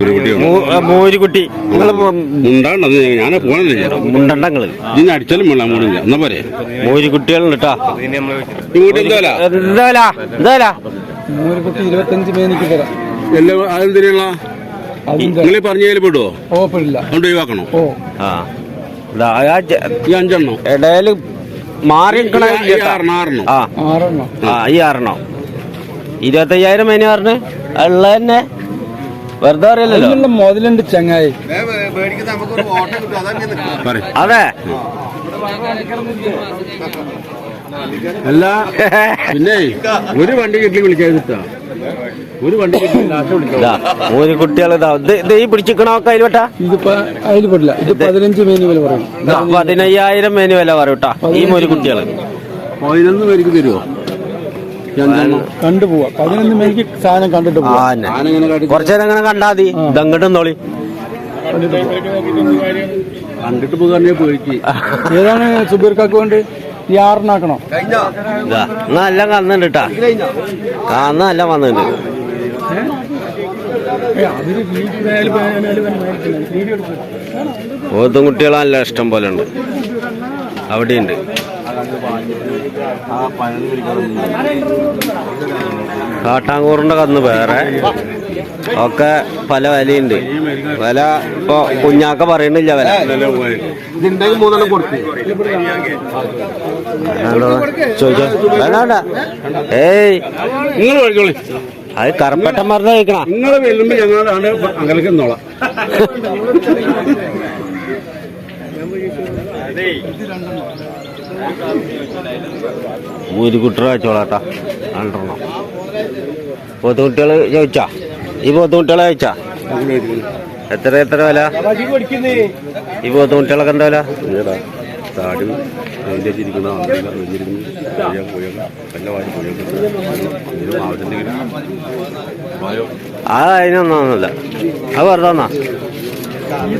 ഒരു കുട്ടിയാണ് മൂ- ആ, മോരുകുട്ടി. നിങ്ങൾ മുണ്ടാണ്ടത് ഞാൻ പോണില്ല മുണ്ടണ്ടങ്ങൾ. ഇതിന് അടിച്ചാലും വേണ്ട മൂടില്ല എന്നാ പോരെ? മോരുകുട്ടികളുണ്ട് കേട്ടാ ഈ എന്താ? എന്താ എന്താ നൂറുപത്തി ഇരുപത്തഞ്ച് മേനിക്ക് തരാം. എല്ലാം അതെന്തിനുള്ള? അതിന്റെ നിങ്ങൾ പറഞ്ഞതിൽ പെടുവോ? ഓപ്പണില്ല അതുകൊണ്ട് ഒഴിവാക്കണോ? ഓ. ആ. ഈ അഞ്ചെണ്ണോ? ഇടയിൽ മാറി ആറെണ്ണോ ആ ഈ ആറെണ്ണം. ഇരുപത്തയ്യായിരം മേനി പറഞ്ഞു. ഉള്ള തന്നെ വെറുതെ പറയല്ലോ മുതലുണ്ട് ചങ്ങായി. അതെ. അല്ല പിന്നെ ഒരു വണ്ടി കിട്ടി വിളിക്കാൻ കിട്ടാ. ഒരു വണ്ടി ഒരു കുട്ടികളെ ഇതാ. ഈ പിടിച്ചിക്കണൊക്കെ അതിൽ വെട്ടാ ഇതിപ്പോ അതിൽ പെടില്ല. ഇത് പതിനഞ്ച് മേനു വില പറയും. പതിനയ്യായിരം മേനു വില പറയൂട്ടാ ഈ ഒരു കുട്ടികൾ. പതിനൊന്ന് പേർക്ക് തരുമോ കണ്ടു പോവാ പതിനൊന്ന് സാധനം കണ്ടിട്ട് പോവാ. കുറച്ചേരം അങ്ങനെ കണ്ടാ മതി. ഇതങ്ങട്ടും തോളി കണ്ടിട്ട് പോയിക്ക് ഏതാണ് സുബീർക്കാക്ക് വേണ്ടി ഈ ആറിനാക്കണോ? ഇതാ നല്ല കന്നുണ്ട് കേട്ടാ കന്ന് വന്നിട്ടുണ്ട് ഓത്തും ഇഷ്ടം പോലെ ഉണ്ട്. അവിടെയുണ്ട്. കാട്ടാങ്കൂറിന്റെ കന്ന് വേറെ. ഒക്കെ പല വിലയുണ്ട്. വില ഇപ്പൊ കുഞ്ഞാക്ക പറയണില്ല വില. ചോദിച്ചോ. വേണ്ട ഏയ്. നിങ്ങൾ അത് കറപ്പട്ടം മറന്നു കഴിക്കണം. നിങ്ങൾ വരുമ്പോ ഞങ്ങളാണ് അകലേക്ക് നോളാം ഒരു കുട്ടി അയച്ചോളാട്ടാ രണ്ടെണ്ണം. പോത്തുകുട്ടികൾ ചോദിച്ചാ ഈ പോത്തുകുട്ടികളെ ചോദിച്ചാ എത്ര എത്ര വില? ഈ പോത്തുകുട്ടികളൊക്കെ എന്താ വില? താടി അതിന്റെ ചിരിക്കുന്ന ആളുകൾ വെഞ്ഞിരിക്കുന്നു കോഴിയാ കോഴിയൊക്കെ വല്ല വാരി കോഴിയൊക്കെ എന്തെങ്കിലും ആ അത് വെറുതെ ഒന്നാ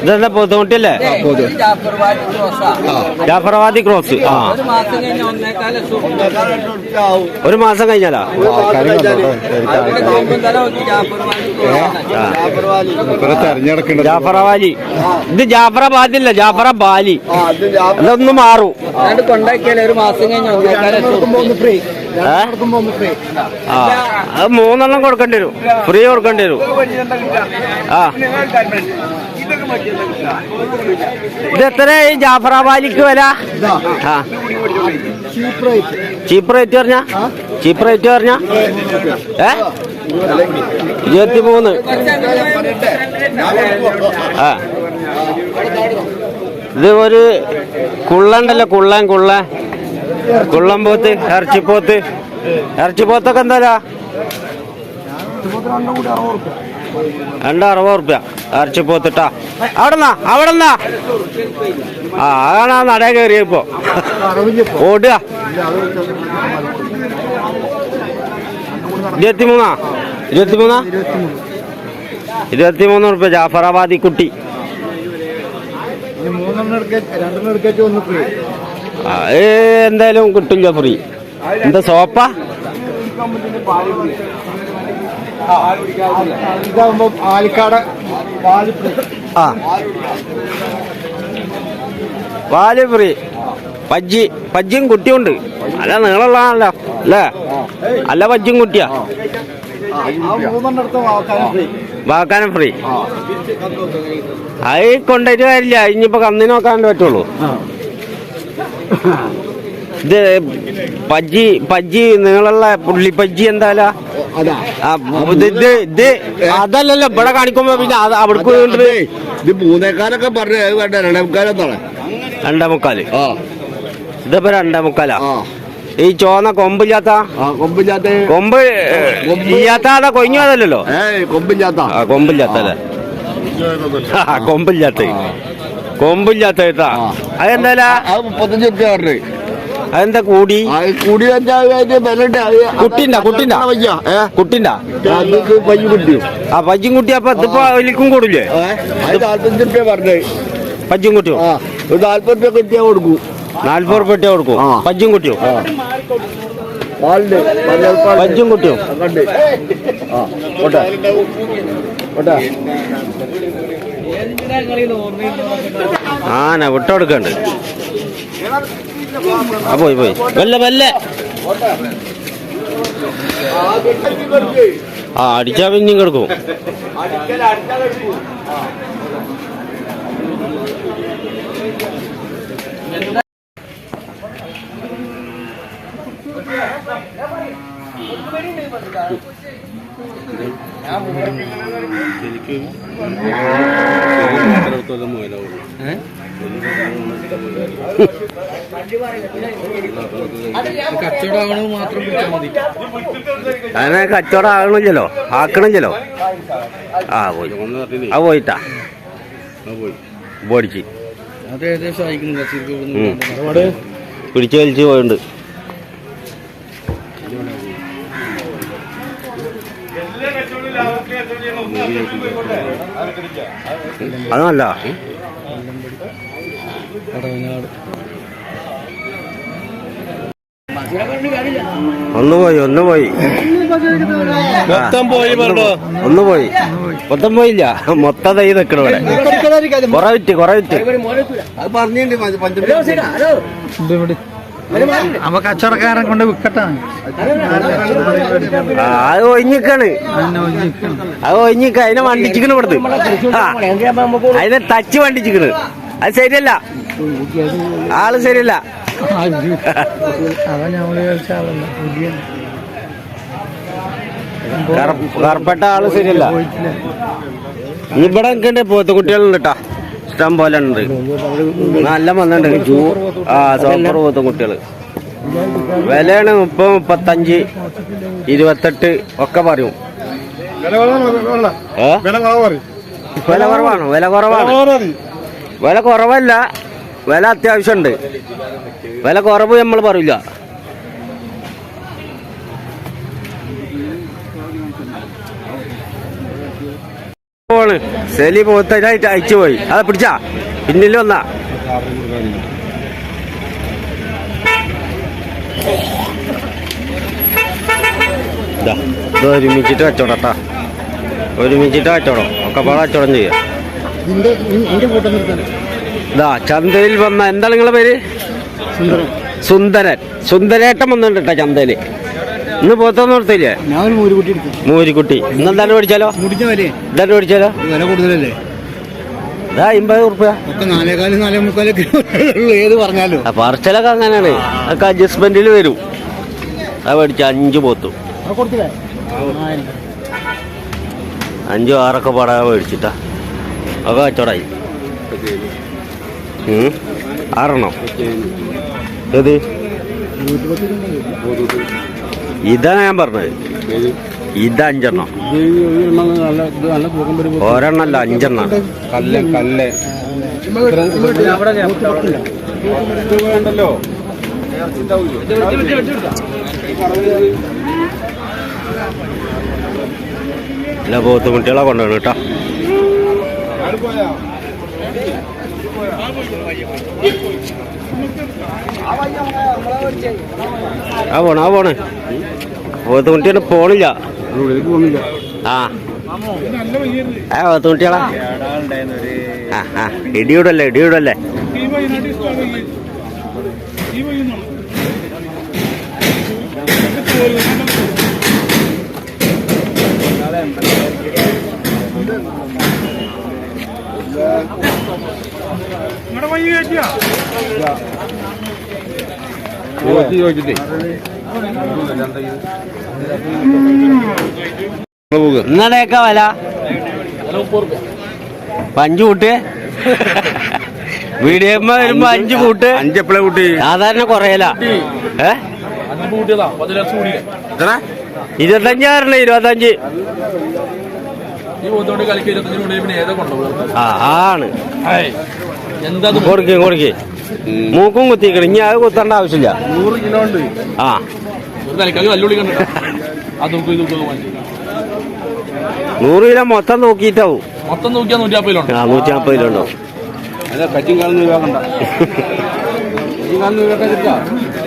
ഇതെന്താ പോത്തുകുട്ടിയല്ലേ ജാഫറാബാദി ക്രോസ്. ആ. ഒരു മാസം കഴിഞ്ഞാലാ? ജാഫറാബാലി ഇത് ജാഫറാബാദില്ല ജാഫറാബാലി അതൊന്ന് മാറും. കൊണ്ടാക്കിയാലേ ഒരു മാസം കഴിഞ്ഞാൽ? ആ. അത് മൂന്നെണ്ണം കൊടുക്കേണ്ടി വരും. ഫ്രീ കൊടുക്കേണ്ടി വരും. ആ. ഇത് എത്ര ഈ ജാഫറാബാലിക്ക് വില? ചീപ്പ് റേറ്റ് പറഞ്ഞ? ചീപ്പ് റേറ്റ് പറഞ്ഞ? ഏ? ഇരുപത്തി മൂന്ന് ആ. ഇത് ഒരു കുള്ളണ്ടല്ലോ കുള്ളൻ കുള്ളൻ. കുള്ളം പോത്ത് ഇറച്ചിപ്പോത്ത് ഇറച്ചിപ്പോത്തൊക്കെ എന്താ രണ്ട് അറുപത് റുപ്യ ഇറച്ചിപ്പോത്തിട്ടാ അവിടെന്നാ? അവിടെന്നാ? ആ അതാണ് ആ നട കയറിയപ്പോ ഓടുക. ഇരുപത്തിമൂന്നാ? ഇരുപത്തിമൂന്നാ? ഇരുപത്തിമൂന്ന് റുപ്യ ജാഫറാബാദി കുട്ടി. മൂന്നെണ്ണം എടുക്കാൻ രണ്ടെണ്ണം എടുക്കാൻ ഒന്ന് എന്തായാലും കിട്ടില്ല ഫ്രീ എന്താ സോപ്പ? ഇതാകുമ്പോ പാൽ ഫ്രീ ആ. പാൽ ഫ്രീ പജ്ജി പജ്ജിയും കുട്ടിയുണ്ട്. അല്ല നീളമുള്ളതാണല്ലോ. അല്ലേ? അല്ല പജ്ജിയും കുട്ടിയാ? വാക്കാനും ഫ്രീ അത് കൊണ്ടുപോയിട്ട് കാര്യമില്ല ഇനിയിപ്പോ കന്നിനോക്കാണ്ട് പറ്റുള്ളൂ. ഇത് പജ്ജി പജ്ജി നിങ്ങളുള്ള പുള്ളി പജ്ജി എന്തായാലും അതല്ലല്ലോ ഇവിടെ കാണിക്കുമ്പോ പിന്നെ അവിടേക്ക് ഇത് മൂന്നേക്കാലൊക്കെ പറഞ്ഞു അത് വേണ്ട രണ്ടേ മുക്കാൽ ആ. ഇതിപ്പോ രണ്ടേ മുക്കാലാ ആ. ഈ ചോന്ന കൊമ്പില്ലാത്ത? കൊമ്പില്ലാത്ത. കൊമ്പ് ഇല്ലാത്ത അതാ കൊഞ്ഞു അതല്ലല്ലോ? കൊമ്പില്ലാത്ത. കൊമ്പില്ലാത്ത. കൊമ്പില്ലാത്ത കൊമ്പില്ലാത്ത കേട്ടാ ആ. അത് മുപ്പത്തഞ്ച് റുപ്യ പറഞ്ഞു അതെന്താ കൂടി? കൂടി കുട്ടിണ്ടാ കുട്ടിണ്ടാ? കുട്ടിണ്ടാ? പയ്യ ആ പജ്ജും കുട്ടി അപ്പൊ ഇതിപ്പോ വലിക്കും കൂടില്ലേ? നാല്പത്തഞ്ച് റുപ്യ പറഞ്ഞേ. പജ്ജും കുട്ടിയോ? നാല്പത് റുപ്യ കിട്ടിയാ കൊടുക്കൂ. നാല്പത് റുപ്യ കൊടുക്കും? ആ. പജ്ജും കുട്ടിയോ? പഞ്ചും കുട്ടിയും? ആ ആന വിട്ടുകൊടുക്കണ്ട് ആ പോയി പോയി. വല്ല വല്ല. ആ അടിച്ചാ പിന്നെ കിടക്കും. ശരിക്കും എത്രത്തോളം മുതലാവുള്ളൂ കച്ചവടമാണോ മാത്രം മതി അതിനെ കച്ചവടം ആകണില്ലല്ലോ ആക്കണില്ലല്ലോ ആ പോയി. ആ പോയിട്ടാ. പോയി. പോടിച്ച്. പിടിച്ചു വലിച്ച് പോയിട്ടുണ്ട്. അതല്ല ഒന്ന് പോയി ഒന്ന് പോയി. മൊത്തം പോയി ഒന്ന് പോയി. മൊത്തം പോയില്ല. മൊത്തം തൈ നിൽക്കണ ഇവിടെ. കുറവിറ്റ് കുറവിറ്റ്. പറഞ്ഞിട്ടുണ്ട് അമ്മ കച്ചവടക്കാരൻ കൊണ്ട് വിക്കട്ടാണ് അത് ഒഴിഞ്ഞിക്കാണ്. അത് ഒഴിഞ്ഞിക്ക അതിനെ വണ്ടിച്ചിക്കണ് ഇവിടുന്ന്. ആ അതിനെ തച്ച് വണ്ടിച്ചിക്കണ്. അത് ശരിയല്ല. ആൾ ശരിയല്ല. കറപ്പെട്ട ആൾ ശരിയല്ല. ഇവിടെ നിൽക്കണ്ടേ? പോത്ത് കുട്ടികളുണ്ട് കേട്ടാ ഇഷ്ടം പോലെ ഉണ്ട്. നല്ല വന്നിട്ടുണ്ട് ആ സൂപ്പർ പോത്തും കുട്ടികൾ. വിലയാണ് മുപ്പത് മുപ്പത്തഞ്ച് ഇരുപത്തെട്ട് ഒക്കെ പറയും? വില കുറവാണ്. വില കുറവാണ്? വില കുറവല്ല. വില അത്യാവശ്യമുണ്ട്. വില കുറവ് നമ്മൾ പറയില്ല. പോണ് സെലി പോത്തായിട്ട് അയച്ചു പോയി. അത് പിടിച്ചാ. പിന്നിൽ വന്നാ. ഇത് ഒരുമിച്ചിട്ട് കച്ചവടട്ടാ ഒരുമിച്ചിട്ട് കച്ചവടം. ഒക്കെ പാടെ കച്ചവടം ചെയ്യാം. ഇതാ ചന്തയിൽ വന്ന എന്താണ് നിങ്ങളെ പേര്? സുന്ദരൻ. സുന്ദരേട്ടം വന്നിട്ടാ കേട്ടോ ചന്തയിൽ. ഇന്ന് പോത്തൊന്നും നിർത്തില്ലേ മൂരിക്കുട്ടി ഇന്ന് എന്തായാലും മേടിച്ചാലോ? എന്തായാലും മേടിച്ചാലോ? വില കൂടുതലല്ലേ? ഇതാ അമ്പത് ഉറുപ്പ്യ. ഏത് പറഞ്ഞാലും. പറച്ചിലൊക്കെ അങ്ങനെയാണ്. അതൊക്കെ അഡ്ജസ്റ്റ്മെന്റിൽ വരും. അത് മേടിച്ച അഞ്ച് പോത്തു. അഞ്ചു ആറൊക്കെ പടാ മേടിച്ചിട്ടാ. ഒക്കെ കച്ചവടായി. ആറെണ്ണോ? ഏത്? ഇതാണ് ഞാൻ പറഞ്ഞത്. ഇത് അഞ്ചെണ്ണം. ഒരെണ്ണല്ല അഞ്ചെണ്ണാണ്. കല്ല് കല്ല്. വേണ്ടല്ലോ. എല്ലാ പോത്ത് കുട്ടികളെ കൊണ്ടുവരണം കേട്ടോ. ആ പോണ ആ പോണ്. പോത്ത് പോണില്ല ആ. ആ ആ. ഇടിയൂടല്ലേ ഇടിയൂടല്ലേ? ചോദിച്ച് ചോദിച്ചിട്ടേ. പോകുക ഇന്നലെയൊക്കെ വില. അഞ്ച് കൂട്ട്. വീഡിയോ വരുമ്പോ അഞ്ചു കൂട്ട്. അഞ്ചെപ്പളെ കൂട്ടി? സാധാരണ കുറയല. ഇരുപത്തഞ്ചാറിന് ഇരുപത്തഞ്ച്. ആണ് കൊടുക്കേ കൊടുക്കേ. മൂക്കും കുത്തിക്കണം ഇനി അത് കുത്തേണ്ട ആവശ്യമില്ല. നൂറ് കിലോ ഉണ്ട്. ആ. നൂറ് കിലോ മൊത്തം നോക്കിയിട്ടാവും. മൊത്തം നോക്കിയാൽ നൂറ്റി അമ്പതിലുണ്ട് ആ നൂറ്റി നാൽപ്പത് കിലോ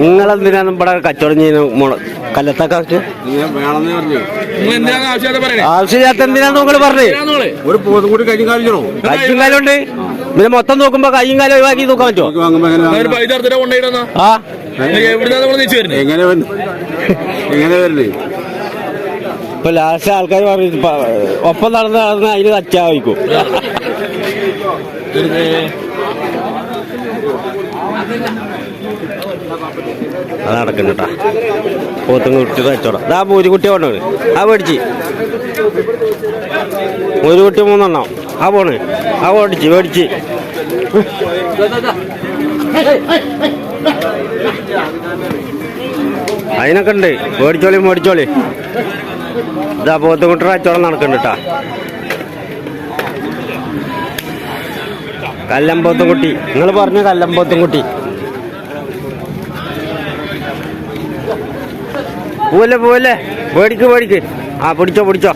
നിങ്ങളെന്തിനാണ് ഇവിടെ കച്ചവടം ചെയ്യുന്ന മുള? കല്ലത്തൊക്കെ ആവശ്യമില്ലാത്ത എന്തിനാന്ന് നിങ്ങൾ പറഞ്ഞേ? ഒരു പോത്തും കൂടി കഴിഞ്ഞ കാലിച്ചോ കയ്യും കാലും ഉണ്ട്. പിന്നെ മൊത്തം നോക്കുമ്പോ കയ്യും കാലം ഒഴിവാക്കി നോക്കാൻ പറ്റുമോ? ആ. എങ്ങനെ എങ്ങനെ ഇപ്പൊ ലാസ്റ്റ് ആൾക്കാർ പറഞ്ഞു ഒപ്പം നടന്ന് നടന്ന് അതിന് കച്ചാവിക്കും അത് പോത്തും കുട്ടി കച്ചവടം ഇതാ കുട്ടി ആ മേടിച്ച്. ഒരു കുട്ടി മൂന്നെണ്ണം. ആ പോണ്. ആ പേടിച്ച് മേടിച്ച്. അതിനൊക്കെ ഉണ്ട്. മേടിച്ചോളി മേടിച്ചോളി. ഇതാ പോത്തും കുട്ടി കച്ചവടം കേട്ടാ കല്ലമ്പോത്തും കുട്ടി. നിങ്ങൾ പറഞ്ഞ കല്ലമ്പോത്തും കുട്ടി. പോലെ പോവല്ലേ മേടിക്ക് മേടിക്ക് ആ പിടിച്ചോ പിടിച്ചോ.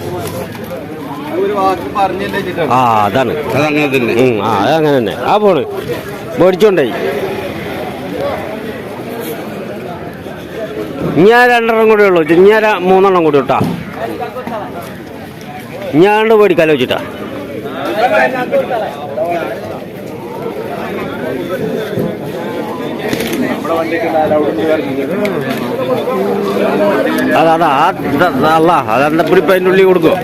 ആ അതാണ്. അതങ്ങനെ തന്നെ ആ അതങ്ങനെ തന്നെ. ആ പോണ്. മേടിച്ചോണ്ടായി ഞാൻ രണ്ടെണ്ണം കൂടെ ഉള്ളു. ഞാൻ മൂന്നെണ്ണം കൂടി ഇട്ടാ. ഞാണ്ട് മേടിക്കാലോ വെച്ചിട്ടാ. അതാ അതാ ആ അല്ല അതെന്താ പിടിപ്പ് അതിന്റെ ഉള്ളിൽ കൊടുക്കും.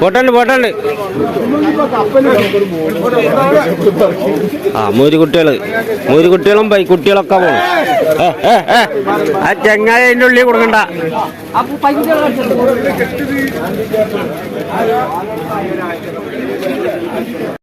പോട്ടുണ്ട് പോട്ടുണ്ട്. ആ മൂര് കുട്ടികൾ മൂര് കുട്ടികളും ബൈ കുട്ടികളൊക്കെ ഏ. ആ ചെങ്ങായ അതിന്റെ ഉള്ളിൽ കൊടുക്കണ്ട. പൈസ